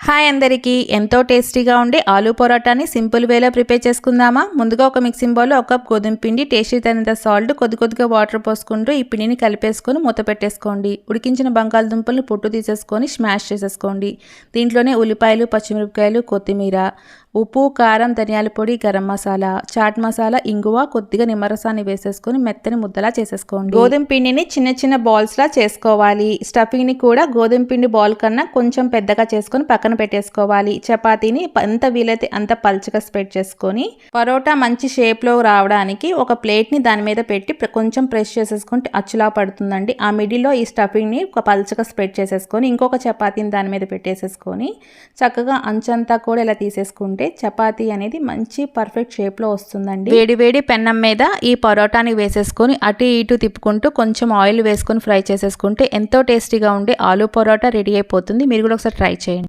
Hi అందరికీ. ఎంతో టేస్టీగా ఉండే ఆలూ పొరాటాని సింపుల్ వేలో ప్రిపేర్ చేసుకుందామా? ముందుగా ఒక మిక్సింగ్ బౌల్లో ఒక కప్ గోధుమ పిండి టేస్టీ తగినంత సాల్ట్ కొద్ది కొద్దిగా వాటర్ పోసుకుంటూ ఈ పిండిని కలిపేసుకొని మూత పెట్టేసుకోండి. ఉడికించిన బంగాళదుంపలను పొట్టు తీసేసుకొని స్మాష్ చేసేసుకోండి. దీంట్లోనే ఉల్లిపాయలు పచ్చిమిరపకాయలు కొత్తిమీర ఉప్పు కారం ధనియాల పొడి గరం మసాలా చాట్ మసాలా ఇంగువ కొద్దిగా నిమ్మరసాన్ని వేసేసుకొని మెత్తని ముద్దలా చేసేసుకోండి. గోధుమ పిండిని చిన్న చిన్న బాల్స్లా చేసుకోవాలి. స్టఫింగ్ని కూడా గోధుమ పిండి బాల్ కన్నా కొంచెం పెద్దగా చేసుకొని పక్కన పక్కన పెట్టేసుకోవాలి. చపాతీని ఎంత వీలైతే అంత పల్చగా స్ప్రెడ్ చేసుకొని పరోటా మంచి షేప్లో రావడానికి ఒక ప్లేట్ని దాని మీద పెట్టి కొంచెం ప్రెస్ చేసేసుకుంటే అచ్చులా పడుతుందండి. ఆ మిడిల్లో ఈ స్టఫింగ్ని ఒక పల్చగా స్ప్రెడ్ చేసేసుకొని ఇంకొక చపాతీని దాని మీద పెట్టేసేసుకొని చక్కగా అంచంతా కూడా ఇలా తీసేసుకుంటే చపాతీ అనేది మంచి పర్ఫెక్ట్ షేప్లో వస్తుందండి. వేడివేడి వేడి పెన్నం మీద ఈ పరోటాని వేసేసుకొని అటు ఇటు తిప్పుకుంటూ కొంచెం ఆయిల్ వేసుకొని ఫ్రై చేసేసుకుంటే ఎంతో టేస్టీగా ఉండే ఆలూ పరోటా రెడీ అయిపోతుంది. మీరు కూడా ఒకసారి ట్రై చేయండి.